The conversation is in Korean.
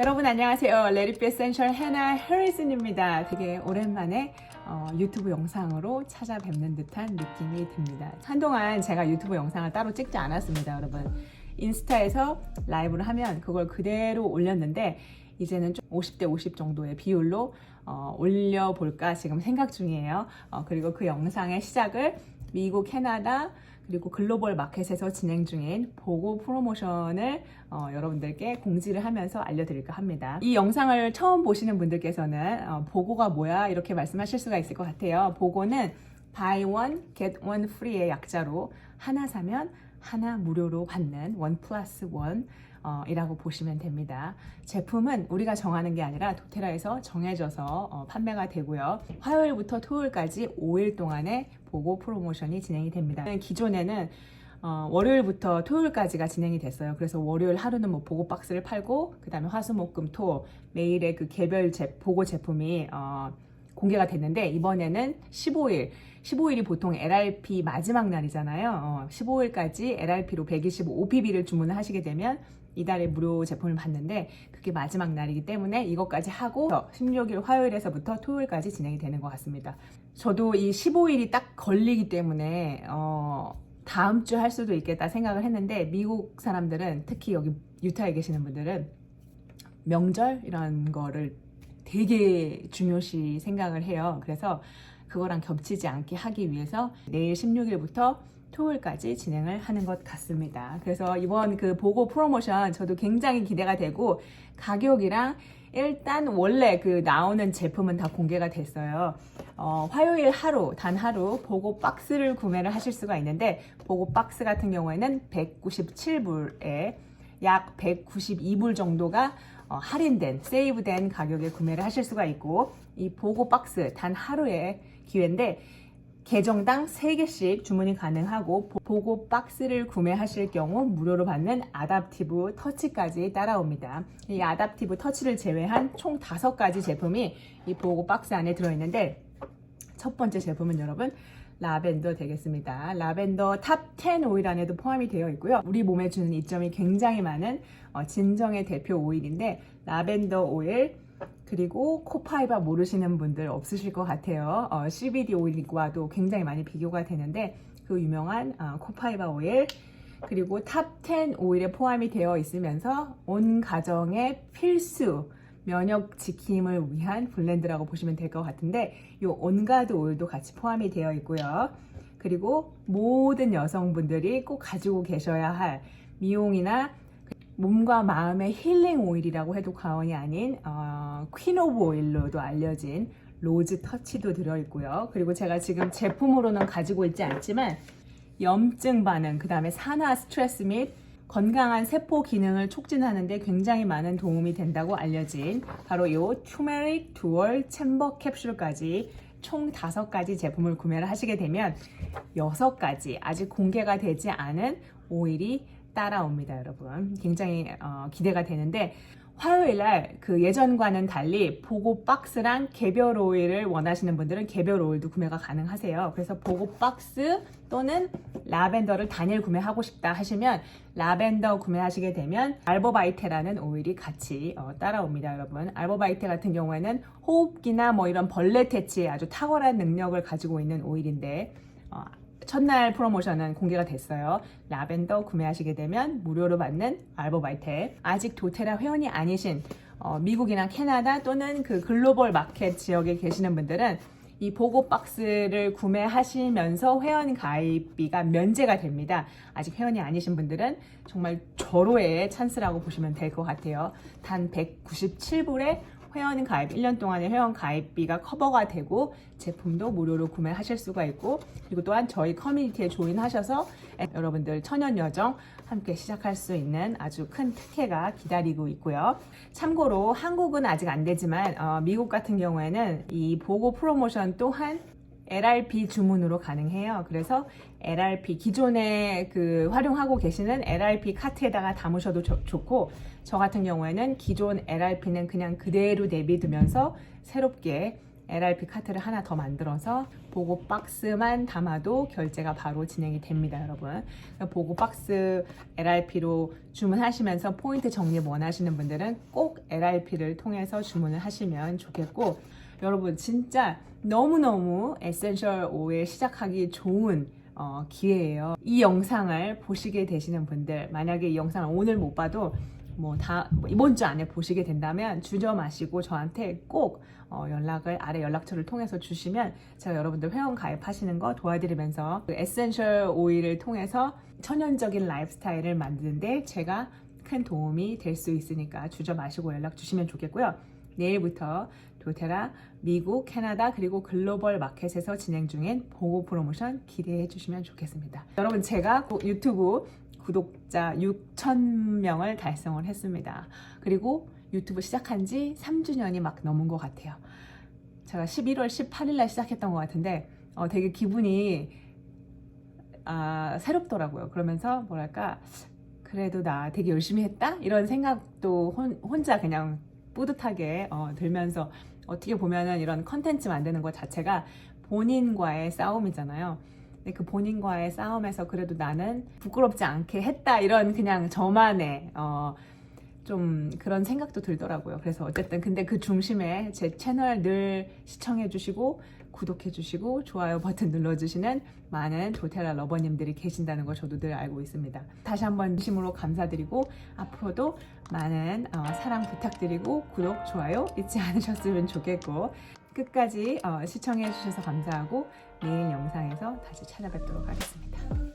여러분 안녕하세요. 레리피 에센셜 해나 해리슨입니다. 되게 오랜만에 어, 유튜브 영상으로 찾아뵙는 듯한 느낌이 듭니다. 한동안 제가 유튜브 영상을 따로 찍지 않았습니다, 여러분. 인스타에서 라이브를 하면 그걸 그대로 올렸는데 이제는 좀 50대 50 정도의 비율로 어, 올려볼까 지금 생각 중이에요. 어, 그리고 그 영상의 시작을 미국, 캐나다, 그리고 글로벌 마켓에서 진행 중인 보고 프로모션을 어, 여러분들께 공지를 하면서 알려드릴까 합니다. 이 영상을 처음 보시는 분들께서는 어, 보고가 뭐야 이렇게 말씀하실 수가 있을 것 같아요. 보고는 buy one get one free의 약자로 하나 사면 하나 무료로 받는 원 플러스 원 어, 이라고 보시면 됩니다. 제품은 우리가 정하는 게 아니라 도테라에서 정해져서 어, 판매가 되고요. 화요일부터 토요일까지 5일 동안의 보고 프로모션이 진행이 됩니다. 기존에는 어, 월요일부터 토요일까지가 진행이 됐어요. 그래서 월요일 하루는 뭐 보고 박스를 팔고 그 다음에 화수목금토 매일의 그 개별 제, 보고 제품이 어, 공개가 됐는데 이번에는 15일 15일이 보통 LRP 마지막 날이잖아요. 어, 15일까지 LRP로 125PB를 주문을 하시게 되면 이달에 무료 제품을 받는데 그게 마지막 날이기 때문에 이것까지 하고 16일 화요일에서부터 토요일까지 진행이 되는 것 같습니다. 저도 이 15일이 딱 걸리기 때문에 어, 다음 주 할 수도 있겠다 생각을 했는데 미국 사람들은 특히 여기 유타에 계시는 분들은 명절 이런 거를 되게 중요시 생각을 해요. 그래서 그거랑 겹치지 않게 하기 위해서 내일 16일부터 토요일까지 진행을 하는 것 같습니다. 그래서 이번 그 보고 프로모션 저도 굉장히 기대가 되고 가격이랑 일단 원래 그 나오는 제품은 다 공개가 됐어요. 어, 화요일 하루, 단 하루 보고 박스를 구매를 하실 수가 있는데 보고 박스 같은 경우에는 197불에 약 192불 정도가 어, 할인된 세이브된 가격에 구매를 하실 수가 있고 이 보고 박스 단 하루의 기회인데 계정당 3개씩 주문이 가능하고 보- 보고 박스를 구매하실 경우 무료로 받는 아답티브 터치까지 따라옵니다. 이 아답티브 터치를 제외한 총 5가지 제품이 이 보고 박스 안에 들어있는데 첫 번째 제품은 여러분 라벤더 되겠습니다. 라벤더 탑 10 오일 안에도 포함이 되어 있고요. 우리 몸에 주는 이점이 굉장히 많은 어, 진정의 대표 오일인데 라벤더 오일 그리고 코파이바 모르시는 분들 없으실 것 같아요. 어, CBD 오일과도 굉장히 많이 비교가 되는데 그 유명한 어, 코파이바 오일 그리고 탑 10 오일에 포함이 되어 있으면서 온 가정의 필수 면역 지킴을 위한 블렌드라고 보시면 될 것 같은데 이 온가드 오일도 같이 포함이 되어 있고요. 그리고 모든 여성분들이 꼭 가지고 계셔야 할 미용이나 몸과 마음의 힐링 오일이라고 해도 과언이 아닌 어, 퀸 오브 오일로도 알려진 로즈 터치도 들어있고요. 그리고 제가 지금 제품으로는 가지고 있지 않지만 염증 반응, 그 다음에 산화 스트레스 및 건강한 세포 기능을 촉진하는데 굉장히 많은 도움이 된다고 알려진 바로 이 투메릭 두얼 챔버 캡슐까지 총 5가지 제품을 구매를 하시게 되면 6가지 아직 공개가 되지 않은 오일이 따라옵니다, 여러분. 굉장히 어, 기대가 되는데 화요일 날 그 예전과는 달리 보고 박스랑 개별 오일을 원하시는 분들은 개별 오일도 구매가 가능하세요. 그래서 보고 박스 또는 라벤더를 단일 구매하고 싶다 하시면 라벤더 구매하시게 되면 알보바이테라는 오일이 같이 어, 따라옵니다, 여러분. 알보바이테 같은 경우에는 호흡기나 뭐 이런 벌레 퇴치에 아주 탁월한 능력을 가지고 있는 오일인데 어, 첫날 프로모션은 공개가 됐어요. 라벤더 구매하시게 되면 무료로 받는 알보바이테. 아직 도테라 회원이 아니신 어, 미국이나 캐나다 또는 그 글로벌 마켓 지역에 계시는 분들은 이 보고 박스를 구매하시면서 회원 가입비가 면제가 됩니다. 아직 회원이 아니신 분들은 정말 절호의 찬스라고 보시면 될 것 같아요. 단 197불에 회원 가입, 1년 동안의 회원 가입비가 커버가 되고 제품도 무료로 구매하실 수가 있고 그리고 또한 저희 커뮤니티에 조인하셔서 여러분들 천연 여정 함께 시작할 수 있는 아주 큰 특혜가 기다리고 있고요. 참고로 한국은 아직 안 되지만 어, 미국 같은 경우에는 이 보고 프로모션 또한 LRP 주문으로 가능해요. 그래서 LRP 기존에 그 활용하고 계시는 LRP 카트에다가 담으셔도 좋- 좋고 저 같은 경우에는 기존 LRP는 그냥 그대로 내비두면서 새롭게 LRP 카트를 하나 더 만들어서 보고 박스만 담아도 결제가 바로 진행이 됩니다, 여러분. 그러니까 보고 박스 LRP로 주문하시면서 포인트 적립 원하시는 분들은 꼭 LRP를 통해서 주문을 하시면 좋겠고 여러분 진짜 너무너무 에센셜 오일 시작하기 좋은 어, 기회예요. 이 영상을 보시게 되시는 분들 만약에 이 영상을 오늘 못 봐도 뭐다 이번 주 안에 보시게 된다면 주저 마시고 저한테 꼭 어, 연락을 아래 연락처를 통해서 주시면 제가 여러분들 회원 가입하시는 거 도와드리면서 그 에센셜 오일을 통해서 천연적인 라이프스타일을 만드는데 제가 큰 도움이 될 수 있으니까 주저 마시고 연락 주시면 좋겠고요. 내일부터 도테라 미국, 캐나다 그리고 글로벌 마켓에서 진행 중인 보고 프로모션 기대해 주시면 좋겠습니다. 여러분 제가 유튜브 구독자 6,000명을 달성을 했습니다. 그리고 유튜브 시작한 지 3주년이 막 넘은 것 같아요. 제가 11월 18일 날 시작했던 것 같은데 어, 되게 기분이 아, 새롭더라고요. 그러면서 뭐랄까 그래도 나 되게 열심히 했다 이런 생각도 혼, 혼자 그냥 뿌듯하게 어, 들면서 어떻게 보면은 이런 컨텐츠 만드는 것 자체가 본인과의 싸움이잖아요. 근데 그 본인과의 싸움에서 그래도 나는 부끄럽지 않게 했다 이런 그냥 저만의 어, 좀 그런 생각도 들더라고요. 그래서 어쨌든 근데 그 중심에 제 채널 늘 시청해 주시고 구독해 주시고 좋아요 버튼 눌러 주시는 많은 도테라 러버님들이 계신다는 걸 저도 늘 알고 있습니다. 다시 한번 진심으로 감사드리고 앞으로도 많은 어, 사랑 부탁드리고 구독 좋아요 잊지 않으셨으면 좋겠고 끝까지 어, 시청해 주셔서 감사하고 내일 영상에서 다시 찾아뵙도록 하겠습니다.